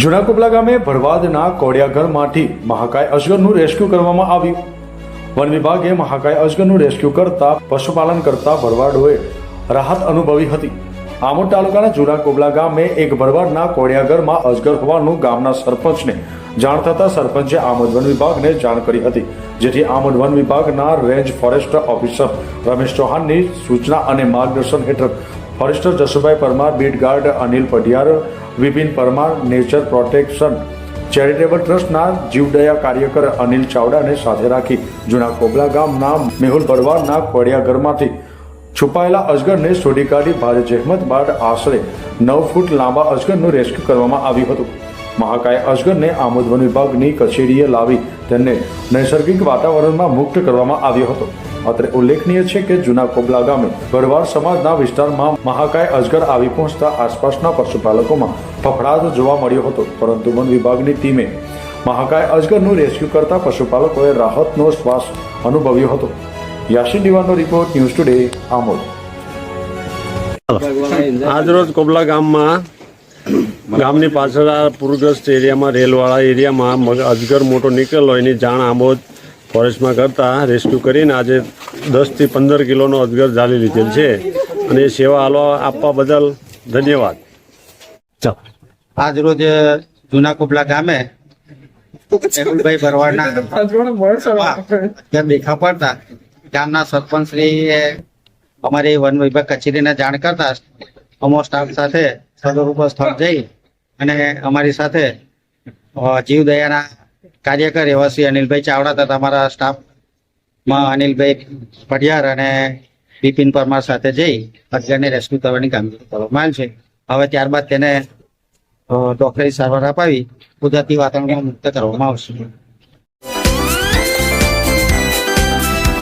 જૂના કુબલા ગામે ભરવાદના કોડિયાઘરમાંથી મહાકાય અજગરનું રેસ્ક્યુ કરવામાં આવ્યું. વન વિભાગે મહાકાય અજગરનું રેસ્ક્યુ કરતા, પશુપાલન કરતા ભરવાડોએ રાહત અનુભવી હતી. આમોદ તાલુકાના જૂના કુબલા ગામે એક ભરવાડના કોડિયાઘરમાં અજગર હોવાનું ગામના સરપંચને જાણ થતા સરપંચે આમોદ વન વિભાગને જાણ કરી હતી. જેથી આમોદ વન વિભાગના રેન્જ ફોરેસ્ટ ઓફિસર રમેશ ચૌહાણની સૂચના અને માર્ગદર્શન હેઠળ forester Jasubhai Parmar, beat guard Anil Padhiyar, Vipin Parmar, nature protection, charitable ટ્રસ્ટના જીવદયા કાર્યકર અનિલ ચાવડાને સાથે રાખી જૂના કોબલા ગામના મેહુલ ભરવાડના ખોડિયાઘરમાંથી છુપાયેલા અજગરને શોધી કાઢી ભારે જહેમત બાદ આશરે નવ ફૂટ લાંબા અજગરનું રેસ્ક્યુ કરવામાં આવ્યું હતું. મહાકાય અજગરને આમોદ વન વિભાગની કચેરીએ લાવી તેને નૈસર્ગિક વાતાવરણમાં મુક્ત કરવામાં આવ્યો હતો. અત્રે ઉલ્લેખનીય છે કે જૂના કોબલા ગામે ભરવાડ સમાજના વિસ્તારમાં મહાકાય અજગર આવી પહોંચતા આસપાસના પશુપાલકોમાં ફફડાટ જોવા મળ્યો હતો. પરંતુ વન વિભાગની ટીમે મહાકાય અજગરનું રેસ્ક્યુ કરતા પશુપાલકોએ રાહતનો શ્વાસ અનુભવ્યો હતો. યાસીન દિવાનો રિપોર્ટ ન્યૂઝ ટુડે, આમોદ. આજરોજ કોબલા ગામમાં ગામની પાછળ આ પૂરગ્રસ્ત એરિયામાં, રેલવાળા એરિયામાં અજગર મોટો નીકળેલો, એની જાણ આમોદ ફોરેસ્ટમાં કરતા રેસ્ક્યુ કરીને આજે દસથી પંદર કિલોનો અજગર જાળી લીધેલ છે. અને એ સેવા હાલવા આપવા બદલ ધન્યવાદ. આજ રોજ જૂના કુબલા ગામે મેહુલભાઈ ભરવાડના દેખા પડતા ગામના સરપંચ શ્રીએ અમારી વન વિભાગ કચેરીને જાણ કરતા અમો સ્ટાફ સાથે સદરૂપ સ્થળ જઈ અને અમારી સાથે જીવ જીવદયાના કાર્યકર એવા શ્રી અનિલભાઈ ચાવડા તથા અમારા સ્ટાફમાં અનિલભાઈ પઢિયાર અને બિપિન પરમાર સાથે જઈ અજગરને રેસ્ક્યુ કરવાની કામગીરી કરવામાં આવી છે. હવે ત્યારબાદ તેને ડોક્ટરી સારવાર અપાવી, કુદરતી વાતાવરણમાં મુક્ત કરવામાં આવશે.